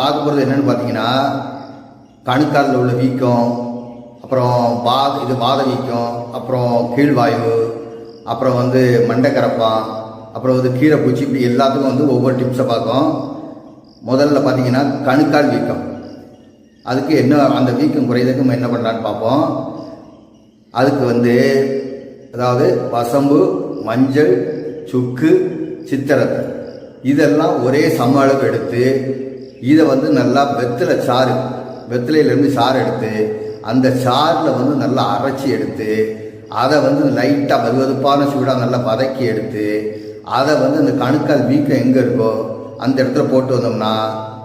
பார்க்க போகிறது என்னென்னு பார்த்தீங்கன்னா கணுக்காலில் உள்ள வீக்கம் அப்புறம் வா இது வாத வீக்கம் அப்புறம் கீழ்வாயு அப்புறம் வந்து மண்டைக்கரப்பான் அப்புறம் வந்து கீரை பூச்சி இப்படி எல்லாத்துக்கும் வந்து ஒவ்வொரு டிப்ஸை பார்க்கும். முதல்ல பார்த்தீங்கன்னா கணுக்கால் வீக்கம். அதுக்கு என்ன அந்த வீக்கம் குறையதுக்கு நம்ம என்ன பண்ணலான்னு பார்ப்போம். அதுக்கு வந்து அதாவது வசம்பு மஞ்சள் சுக்கு சித்திரத்தை. இதெல்லாம் ஒரே சம அளவு எடுத்து இதை வந்து நல்லா வெத்தலை சாறு வெத்தலையிலேருந்து சாறு எடுத்து அந்த சாறில் வந்து நல்லா அரைச்சி எடுத்து அதை வந்து லைட்டாக வதுவதுப்பான சூடாக நல்லா வதக்கி எடுத்து அதை வந்து அந்த கணுக்கால் வீக்கம் எங்கே இருக்கோ அந்த இடத்துல போட்டு வந்தோம்னா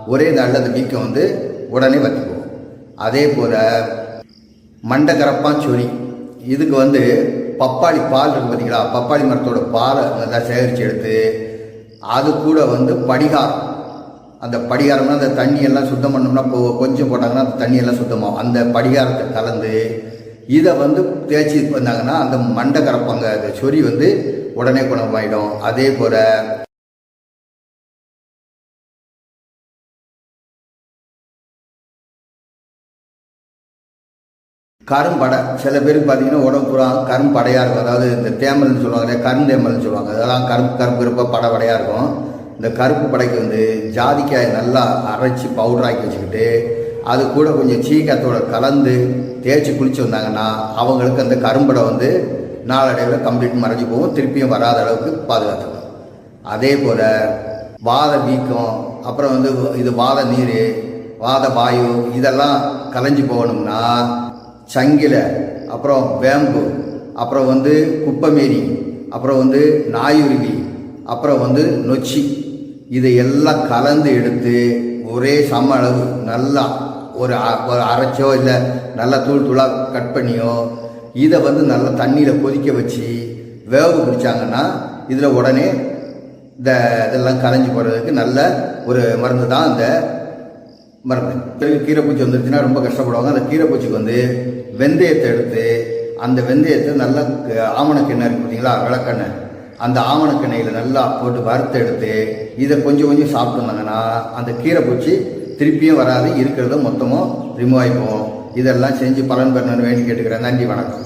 ஒரே நாளில் அந்த வீக்கம் வந்து உடனே வத்திக்குவோம் அதே போல் மண்டகரப்பான் சொறி இதுக்கு வந்து பப்பாளி பால் இருக்கு பார்த்தீங்களா பப்பாளி மரத்தோட பாலை நல்லா சேகரித்து எடுத்து அது கூட வந்து படிகாரம். அந்த படிகாரம்னா அந்த தண்ணி எல்லாம் சுத்தம் பண்ணோம்னா கொஞ்சம் போட்டாங்கன்னா அந்த தண்ணி எல்லாம் சுத்தமாகும். அந்த படிகாரத்தை கலந்து இதை வந்து தேய்ச்சி வந்தாங்கன்னா அந்த மண்டை கரப்பாங்க அந்த சொறி வந்து உடனே குணமாயிடும். அதே போல் கரும்படை. சில பேருக்கு பார்த்தீங்கன்னா உடம்பு பூரா கரும்படையாக இருக்கும். அதாவது இந்த தேமல்னு சொல்லுவாங்க கருந்தேமல்னு சொல்லுவாங்க. அதெல்லாம் கரும்பு கருப்பு கருப்பாக படை படையாக இருக்கும். இந்த கருப்பு படைக்கு வந்து ஜாதிக்காயை நல்லா அரைச்சி பவுடராக்கி வச்சுக்கிட்டு அது கூட கொஞ்சம் சீக்காத்தோட கலந்து தேய்ச்சி குளிச்சு வந்தாங்கன்னா அவங்களுக்கு அந்த கரும்படை வந்து நாளடைவில் கம்ப்ளீட் மறைஞ்சு போகும் திருப்பியும் வராத அளவுக்கு பாதுகாத்துக்கும். அதே போல் வாத வீக்கம் அப்புறம் வந்து இது வாத நீர் வாத வாயு இதெல்லாம் கலைஞ்சு போகணும்னா சங்கில அப்புறம் வேம்பு அப்புறம் வந்து குப்பமேரி அப்புறம் வந்து நாயுருவி அப்புறம் வந்து நொச்சி. இதை எல்லாம் கலந்து எடுத்து ஒரே சம அளவு நல்லா ஒரு அ- ஒரு அரைச்சோ இல்லை நல்லா தூள் தூளாக கட் பண்ணியோ இதை வந்து நல்லா தண்ணியில் கொதிக்க வச்சு வேக பிடிச்சாங்கன்னா இதில் உடனே இந்த இதெல்லாம் கலைஞ்சி போகிறதுக்கு நல்ல ஒரு மருந்து தான் அந்த மருந்து. பிறகு கீரைப்பூச்சி வந்துருச்சுன்னா ரொம்ப கஷ்டப்படுவாங்க. அந்த கீரைப்பூச்சிக்கு வந்து வெந்தயத்தை எடுத்து அந்த வெந்தயத்தை நல்லா க- ஆமணக்கெண்ணெய் இருக்கு பார்த்தீங்களா விளக்கெண்ணெய். அந்த ஆமணக்கெண்ணெயில் நல்லா போட்டு வறுத்து எடுத்து இதை கொஞ்சம் கொஞ்சம் சாப்பிட்டுருந்தாங்கன்னா அந்த கீரை பூச்சி திருப்பியும் வராது இருக்கிறத மொத்தமும் ரிமூவ் ஆகிப்போம் இதெல்லாம் செஞ்சு பலன் பெறணும்னு வேண்டி கேட்டுக்கிறேன். நன்றி வணக்கம்.